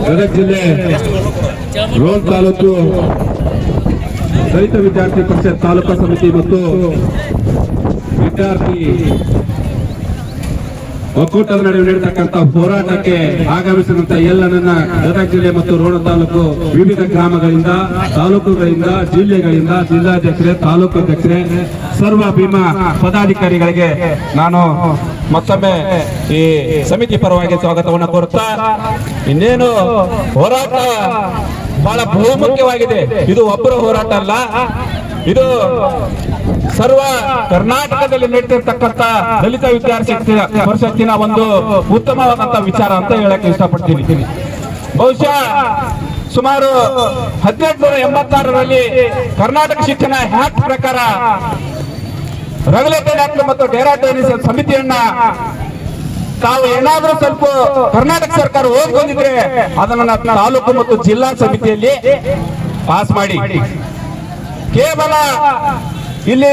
ಗದಗ ಜಿಲ್ಲೆ ರೋಲ್ ತಾಲೂಕು ದಲಿತ ವಿದ್ಯಾರ್ಥಿ ಪರಿಷತ್ ತಾಲೂಕಾ ಸಮಿತಿ ಮತ್ತು ವಿದ್ಯಾರ್ಥಿ ಒಕ್ಕೂಟದ ನಡುವೆ ನಡೆತಕ್ಕಂಥ ಹೋರಾಟಕ್ಕೆ ಆಗಮಿಸಿದಂತ ಎಲ್ಲ ನನ್ನ ಗದಗ ಜಿಲ್ಲೆ ಮತ್ತು ರೋಣ ತಾಲೂಕು ವಿವಿಧ ಗ್ರಾಮಗಳಿಂದ, ತಾಲೂಕುಗಳಿಂದ, ಜಿಲ್ಲೆಗಳಿಂದ ಜಿಲ್ಲಾಧ್ಯಕ್ಷರೇ, ತಾಲೂಕು ಅಧ್ಯಕ್ಷರೇ, ಸರ್ವ ಭೀಮಾ ಪದಾಧಿಕಾರಿಗಳಿಗೆ ನಾನು ಮತ್ತೊಮ್ಮೆ ಈ ಸಮಿತಿ ಪರವಾಗಿ ಸ್ವಾಗತವನ್ನು ಕೋರುತ್ತಾ, ಇನ್ನೇನು ಹೋರಾಟ ಬಹಳ ಬಹುಮುಖ್ಯವಾಗಿದೆ. ಇದು ಒಬ್ಬರ ಹೋರಾಟ ಅಲ್ಲ. ಇದು ಸರ್ವ ಕರ್ನಾಟಕದಲ್ಲಿ ನಡೆದಿರ್ತಕ್ಕಂತ ದಲಿತ ವಿದ್ಯಾರ್ಥಿ ಪರಿಷತ್ತಿನ ಒಂದು ಉತ್ತಮವಾದಂತ ವಿಚಾರ ಅಂತ ಹೇಳಕ್ಕೆ ಇಷ್ಟಪಡ್ತೀನಿ. ಬಹುಶಃ ಸುಮಾರು ಹದಿನೆಂಟುನೂರ ಎಂಬತ್ತಾರರಲ್ಲಿ ಕರ್ನಾಟಕ ಶಿಕ್ಷಣ ಹ್ಯಾಕ್ಟ್ ಪ್ರಕಾರ ರೆಗ್ಯುಲೇಟೆಡ್ ಆಕ್ಟ್ ಮತ್ತು ಡೆರಾಟೇರಿಯನ್ ಸಮಿತಿಯನ್ನ ತಾವು ಏನಾದ್ರೂ ಸ್ವಲ್ಪ ಕರ್ನಾಟಕ ಸರ್ಕಾರ ಓದ್ಕೊಂಡಿದ್ರೆ ಅದನ್ನ ತಾಲೂಕು ಮತ್ತು ಜಿಲ್ಲಾ ಸಮಿತಿಯಲ್ಲಿ ಪಾಸ್ ಮಾಡಿ. ಕೇವಲ ಇಲ್ಲಿ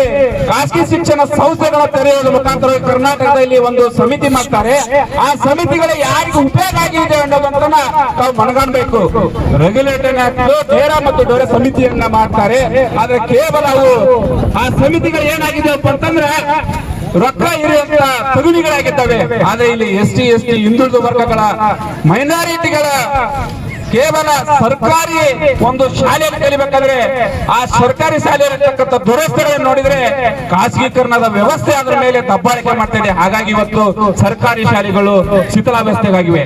ಖಾಸಗಿ ಶಿಕ್ಷಣ ಸಂಸ್ಥೆಗಳ ತೆರೆಯುವ ಮುಖಾಂತರ ಕರ್ನಾಟಕದಲ್ಲಿ ಒಂದು ಸಮಿತಿ ಮಾಡ್ತಾರೆ. ಆ ಸಮಿತಿಗಳು ಯಾರಿಗೆ ಉಪಯೋಗ ಆಗಿದೆ ಅನ್ನೋದನ್ನ ತಾವು ಮನಗಾಣಬೇಕು. ರೆಗ್ಯುಲೇಟರ್ ಡೇರಾ ಮತ್ತು ಡೋರೆ ಸಮಿತಿಯನ್ನ ಮಾಡ್ತಾರೆ. ಆದ್ರೆ ಕೇವಲ ಅವು ಆ ಸಮಿತಿಗಳು ಏನಾಗಿದೆ ಅಂತಂದ್ರೆ ರೊಕ್ಕ ಇರುವಂತ ತಗುಲಿಗಳಾಗಿದ್ದಾವೆ ಆದ್ರೆ ಇಲ್ಲಿ ಎಸ್ ಟಿ ಎಸ್ ಟಿ, ಹಿಂದುಳಿದ ವರ್ಗಗಳ ಮೈನಾರಿಟಿಗಳ ಕೇವಲ ಸರ್ಕಾರಿ ಒಂದು ಶಾಲೆಯಲ್ಲಿ ಕಲಿಬೇಕಾದ್ರೆ ಆ ಸರ್ಕಾರಿ ಶಾಲೆಯಲ್ಲಿರ್ತಕ್ಕಂಥ ದುರಸ್ತಿಗಳನ್ನು ನೋಡಿದ್ರೆ ಖಾಸಗೀಕರಣದ ವ್ಯವಸ್ಥೆ ಅದರ ಮೇಲೆ ದಬ್ಬಾಳಿಕೆ ಮಾಡ್ತಾ ಇದೆ. ಹಾಗಾಗಿ ಇವತ್ತು ಸರ್ಕಾರಿ ಶಾಲೆಗಳು ಶಿಥಿಲಾವಸ್ಥೆಗಾಗಿವೆ.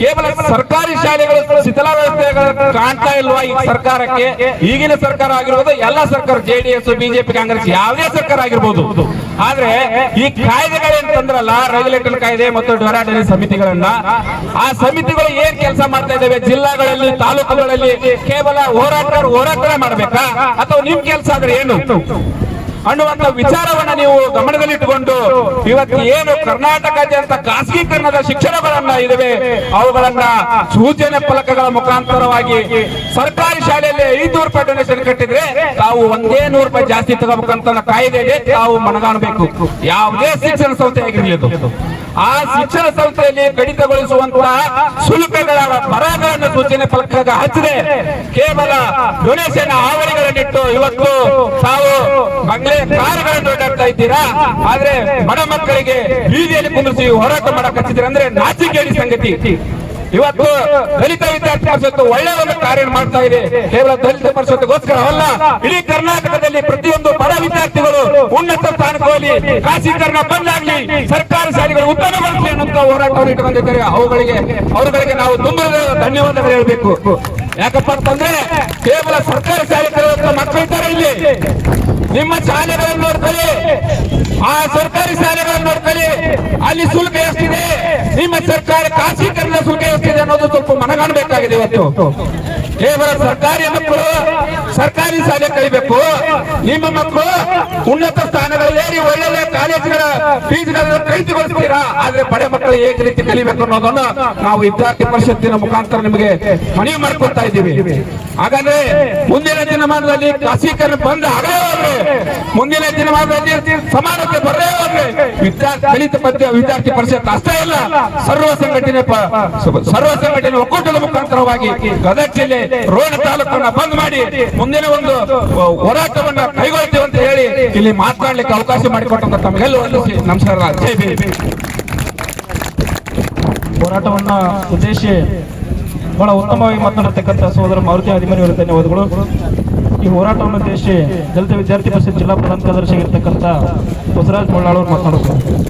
ಕೇವಲ ಸರ್ಕಾರಿ ಶಾಲೆಗಳು ಶಿಥಿಲಾವಸ್ಥೆಗಳು ಕಾಣ್ತಾ ಇಲ್ವಾ ಈ ಸರ್ಕಾರಕ್ಕೆ? ಈಗಿನ ಸರ್ಕಾರ ಆಗಿರ್ಬೋದು, ಎಲ್ಲ ಸರ್ಕಾರ ಜೆಡಿಎಸ್ ಬಿಜೆಪಿ ಕಾಂಗ್ರೆಸ್ ಯಾವುದೇ ಸರ್ಕಾರ ಆಗಿರ್ಬೋದು. ಆದ್ರೆ ಈ ಕಾಯ್ದೆಗಳೇನಂತಂದ್ರಲ್ಲ ರೆಗ್ಯುಲೇಟರ್ ಕಾಯ್ದೆ ಮತ್ತು ಡೊರಾಡಳಿ ಸಮಿತಿಗಳನ್ನ? ಆ ಸಮಿತಿಗಳು ಏನ್ ಕೆಲಸ ಮಾಡ್ತಾ ಇದ್ದಾವೆ ಜಿಲ್ಲಾಗಳಲ್ಲಿ, ತಾಲೂಕುಗಳಲ್ಲಿ ಕೇವಲ ಹೋರಾಟ ಹೋರಾಟ ಮಾಡ್ಬೇಕಾ? ಅಥವಾ ನಿಮ್ ಕೆಲಸ ಆದ್ರೆ ಏನು? ಅನ್ನುವಂತ ವಿಚಾರವನ್ನ ನೀವು ಗಮನದಲ್ಲಿಟ್ಟುಕೊಂಡು ಇವತ್ತು ಏನು ಕರ್ನಾಟಕದಂತ ಖಾಸಗೀಕರಣದ ಶಿಕ್ಷಣಗಳನ್ನ ಇದಾವೆ, ಅವುಗಳನ್ನ ಸೂಚನೆ ಫಲಕಗಳ ಮುಖಾಂತರವಾಗಿ ಸರ್ಕಾರಿ ಶಾಲೆಯಲ್ಲಿ ಐದುನೂರು ರೂಪಾಯಿ ಡೊನೇಷನ್ ಕಟ್ಟಿದ್ರೆ ತಾವು ಒಂದೇ ನೂರು ರೂಪಾಯಿ ಜಾಸ್ತಿ ತಗೋಬೇಕಂತ ಕಾಯ್ದೆ ಇದೆ, ತಾವು ಮನಗಾಣಬೇಕು. ಯಾವುದೇ ಶಿಕ್ಷಣ ಸಂಸ್ಥೆ ಆಗಿರಲಿ ಆ ಶಿಕ್ಷಣ ಸಂಸ್ಥೆಯಲ್ಲಿ ಕಡಿತಗೊಳಿಸುವಂತಹ ಶುಲ್ಕಗಳ ಬರಹಗಳನ್ನು ಸೂಚನೆ ಫಲಕ ಹಚ್ಚದೆ. ಕೇವಲ ಡೊನೇಷನ್ ಆವರಿಗಳನ್ನಿಟ್ಟು ಇವತ್ತು ತಾವು ಬಂಗ್ಲೆ ಕಾರುಗಳನ್ನು ಓಡಾಡ್ತಾ ಇದ್ದೀರಾ? ಆದ್ರೆ ಬಡ ಮಕ್ಕಳಿಗೆ ಬೀದಿಯಲ್ಲಿ ಕುಂದಿಸಿ ಹೋರಾಟ ಮಾಡಕ್ ಹಚ್ಚಿದ್ರೆ ಅಂದ್ರೆ ನಾಚಿಕೇಡಿ ಸಂಗತಿ. ಇವತ್ತು ದಲಿತ ವಿದ್ಯಾರ್ಥಿ ಪರಿಷತ್ತು ಒಳ್ಳೆಯ ಒಂದು ಕಾರ್ಯ ಮಾಡ್ತಾ ಇದೆ. ಕೇವಲ ದಲಿತ ಪರಿಷತ್ಗೋಸ್ಕರ ಅಲ್ಲ, ಇಡೀ ಕರ್ನಾಟಕದಲ್ಲಿ ಪ್ರತಿಯೊಂದು ಬಡ ವಿದ್ಯಾರ್ಥಿಗಳು ಉನ್ನತ ಸ್ಥಾನಕ್ಕೆ ಹೋಗಲಿ ಖಾಸಗೀಕರಣ ಬಂದಾಗ್ಲಿ ಸರ್ಕಾರಿ ಶಾಲೆಗಳು ಉತ್ತಮಗೊಳಿಸಲಿ ಅನ್ನುವಂತ ಹೋರಾಟವನ್ನು ಇಟ್ಟುಕೊಂಡಿದ್ದಾರೆ. ಅವುಗಳಿಗೆ, ಅವರುಗಳಿಗೆ ನಾವು ತುಂಬ ಧನ್ಯವಾದಗಳು ಹೇಳಬೇಕು. ಯಾಕಪ್ಪ ಅಂತಂದ್ರೆ, ಕೇವಲ ಸರ್ಕಾರಿ ಶಾಲೆ ಮಕ್ಕಳಿದ್ದಾರೆ ಇಲ್ಲಿ. ನಿಮ್ಮ ಶಾಲೆಗಳನ್ನು ನೋಡ್ಕೊಳ್ಳಿ. ಆ ಸರ್ಕಾರಿ ಶಾಲೆಗಳನ್ನು ನೋಡ್ಕೊಳ್ಳಿ. ಅಲ್ಲಿ ಶುಲ್ಕ ಎಷ್ಟಿದೆ? ನಿಮ್ಮ ಸರ್ಕಾರ ಖಾಸಗೀಕರಣ ಶುಲ್ಕ ಮನಗಾಣಬೇಕಾಗಿದೆ ಇವತ್ತು. ಕೇವಲ ಸರ್ಕಾರಿ ಮಕ್ಕಳು, ಸರ್ಕಾರಿ ಶಾಲೆ ಕಲಿಬೇಕು. ನಿಮ್ಮ ಮಕ್ಕಳು ಉನ್ನತ ಸ್ಥಾನಗಳಲ್ಲಿ ಒಳ್ಳೊಳ್ಳೆ ಕಾಲೇಜುಗಳ ಫೀಸ್ಗಳನ್ನು ಕಡಿತಗೊಳಿಸ್ತೀರಾ ಆದ್ರೆ ಬಡ ಮಕ್ಕಳು ಏಕ ರೀತಿ ಕಲಿಬೇಕು ಅನ್ನೋದನ್ನ ನಾವು ವಿದ್ಯಾರ್ಥಿ ಪರಿಷತ್ತಿನ ಮುಖಾಂತರ ನಿಮಗೆ ಮನವಿ ಮಾಡಿಕೊಳ್ತಾ ಇದ್ದೀವಿ. ಹಾಗಾದ್ರೆ ಮುಂದಿನ ದಿನಮಾನದಲ್ಲಿ ಖಾಸಗೀಕರಣ ಬಂದ ಆಗಲೇ ಮುಂದಿನ ದಿನಮಾನದಲ್ಲಿ ಸಮಾನತೆ ಹೋದ್ರೆ ವಿದ್ಯಾರ್ಥಿ ದಲಿತ ಪದ್ಯ ವಿದ್ಯಾರ್ಥಿ ಪರಿಷತ್ ಅಷ್ಟೇ ಇಲ್ಲ ಸರ್ವ ಸಂಘಟನೆ ಸರ್ವ ಸಂಘಟನೆ ಒಕ್ಕೂಟದ ಮುಖಾಂತರವಾಗಿ ಗದಗ ಜಿಲ್ಲೆ ರೋಣ ತಾಲೂಕನ್ನ ಬಂದ್ ಮಾಡಿ ಮುಂದಿನ ಒಂದು ಹೋರಾಟವನ್ನ ಕೈಗೊಳ್ತೀವಿ ಅಂತ ಹೇಳಿ ಇಲ್ಲಿ ಮಾತನಾಡ್ಲಿಕ್ಕೆ ಅವಕಾಶ ಮಾಡಿಕೊಟ್ಟಂತ ತಮಗೆಲ್ಲೂ ನಮಸ್ಕಾರ. ಜೈ ಬಿ ಹೋರಾಟವನ್ನ ಉದ್ದೇಶಿ ಬಹಳ ಉತ್ತಮವಾಗಿ ಮಾತನಾಡತಕ್ಕಂಥ ಸಹೋದರ ಮಾರುತಿ ಅವರ ಧನ್ಯವಾದಗಳು. ಈ ಹೋರಾಟವನ್ನು ಉದ್ದೇಶಿ ದಲಿತ ವಿದ್ಯಾರ್ಥಿ ಪರಿಷತ್ ಜಿಲ್ಲಾ ಪ್ರಧಾನ ಕಾರ್ಯದರ್ಶಿ ಆಗಿರ್ತಕ್ಕಂಥ ಬಸವರಾಜ್ ಮೊಳ್ಳಾಳವ್ರು ಮಾತನಾಡುತ್ತಾರೆ